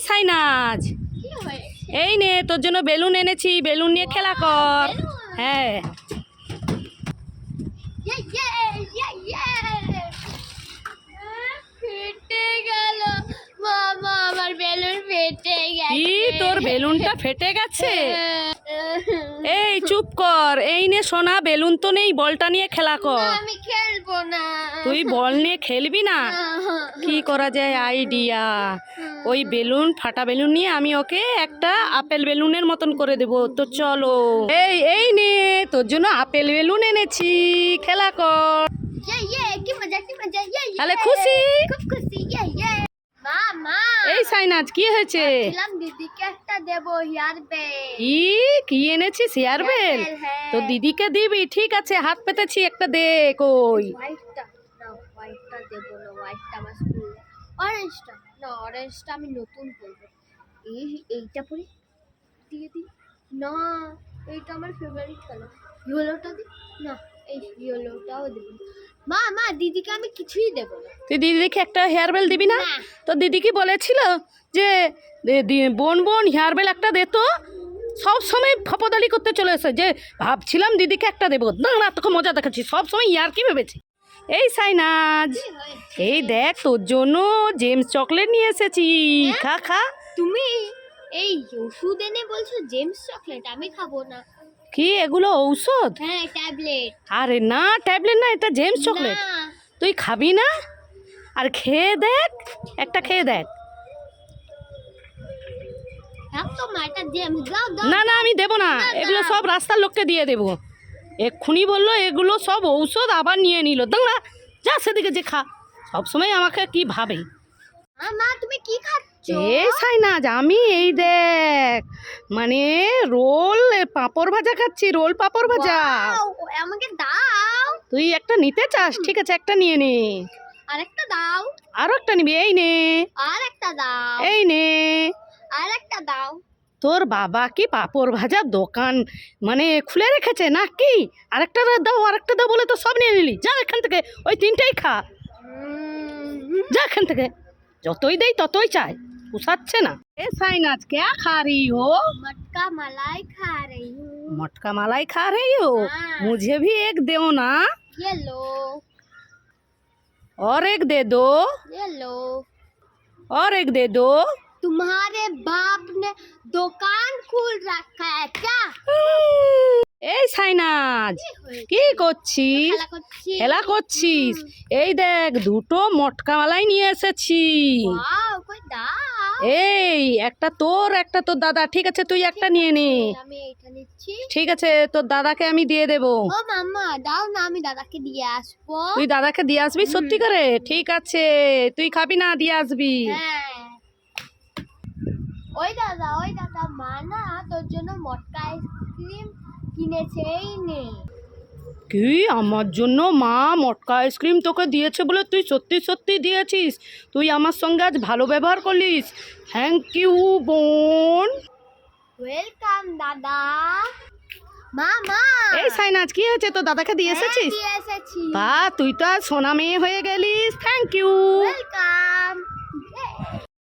সাইনাজ। এই নে, তোর জন্য বেলুন এনেছি, বেলুন নিয়ে খেলা কর। হ্যাঁ। ফেটে গেছে। এই, চুপ কর। এই নে সোনা, বেলুন তো নেই, বলটা নিয়ে খেলা কর। না। তুই বল নিয়ে খেলবি না? কি করা যায় আইডিয়া ওই বেলুন ফাটা বেলুন নিয়ে আমি ওকে একটা আপেল বেলুনের মতন করে দেব। তো চলো। এই এই নে তোর জন্য আপেল বেলুন এনেছি। খেলা কর। তাহলে খুশি? খুব খুশি সাইনাজ কি হয়েছে? দিদিকে একটা দেবো ব্যান্ড কি এনেছিস হেয়ার বেল হ্যাঁ। তো দিদিকে দিবি ঠিক আছে হাত পেতেছি একটা দে কই হোয়াইটটা না হোয়াইটটা দেবো না হোয়াইটটা আমার স্কুল অরেঞ্জটা না অরেঞ্জটা আমি নতুন এই এইটা পরি দিয়ে দিই। না এইটা আমার ফেভারিট কালার ইয়েলোটা দিই? না এই ইয়েলোটাও দেবো। মা মা দিদিকে আমি কিছুই দেবো না। তুই দিদিকে একটা হেয়ার বেল দিবি না। তো দিদি কি বলেছিল যে বোন বোন হেয়ার বেল একটা দে তো। সব সময় ফপদালি করতে চলে এসে যে ভাবছিলাম দিদিকে একটা দেবো। না না তোকে মজা দেখাচ্ছি। সব সময় ইয়ার কি ভেবেছি? এই সাইনাজ এই দেখ তোর জন্য জেমস চকলেট নিয়ে এসেছি। খা খা। তুমি এই ওষুধ এনে বলছো জেমস চকলেট আমি খাব না। কি এগুলো ঔষধ? হ্যাঁ ট্যাবলেট। আরে না ট্যাবলেট না এটা জেমস চকলেট। তুই খাবি না? আর খেয়ে দেখ একটা খেয়ে দেখ। না না আমি দেবো না। এগুলো সব রাস্তার লোককে দিয়ে দেবো। এক্ষুনি বলল এগুলো সব ঔষধ আবার নিয়ে নিল। দাঁড়া যা সেদিকে যে খা। সবসময় আমাকে কি ভাবে? মা, মা তুমি কি খাচ্ছ? এ সাইনাজ আমি এই দেখ। মানে রোল পাঁপড় ভাজা খাচ্ছি রোল পাঁপড় ভাজা। আমাকে দাও। তুই একটা নিতে চাস? ঠিক আছে একটা নিয়ে নে। আরেকটা দাও। আরও একটা নিবি এই নে। আর একটা দাও। এই নে। আর একটা দাও। তোর বাবা কি পাঁপড় ভাজার দোকান মানে খুলে রেখেছে না কি আরেকটা দাও আরেকটা দাও বলে তো সব নিয়ে নিলি। যা এখান থেকে ওই তিনটেই খা। যা এখান থেকে। যতই দেই ততই চাই। পোষাচ্ছে না এ साइनाज क्या खा रही हो मटका मलाई खा रही हूँ मटका मलाई खा रही हो हाँ। मुझे भी एक दो ना ये लो और एक दे दो ये लो और एक दे दो तुम्हारे बाप ने दुकान खोल रखा है क्या এই সাইনাজ কি করছিস? খেলা করছিস? এই দেখ দুটো মটকা মালাই নিয়ে এসেছি। এই একটা তোর একটা তোর দাদা। ঠিক আছে তুই একটা নিয়ে নে। ঠিক আছে তোর দাদাকে আমি দিয়ে দেব। ও মাম্মা দাও না আমি দাদাকে দিয়ে আসব। তুই দাদাকে দিয়ে আসবি সত্যি করে? ঠিক আছে তুই খাবি না দিয়ে আসবি। হ্যাঁ। ওই দাদা ওই দাদা মা না তোর জন্য মটকা আইসক্রিম কিনেছে এই নে। কি? আমার জন্য মা মটকা আইসক্রিম তোকে দিয়েছে বলে তুই সত্যি সত্যি দিয়েছিস? তুই আমার সঙ্গে আজ ভালো ব্যবহার করলিস। থ্যাংক ইউ বোন। ওয়েলকাম দাদা। মা মা। এই সাইনাজ কি হয়েছে? তোর দাদাকে দিয়ে হ্যাঁ, এসেছিস? বা তুই তো আজ সোনা মেয়ে হয়ে গেলিস। Thank you welcome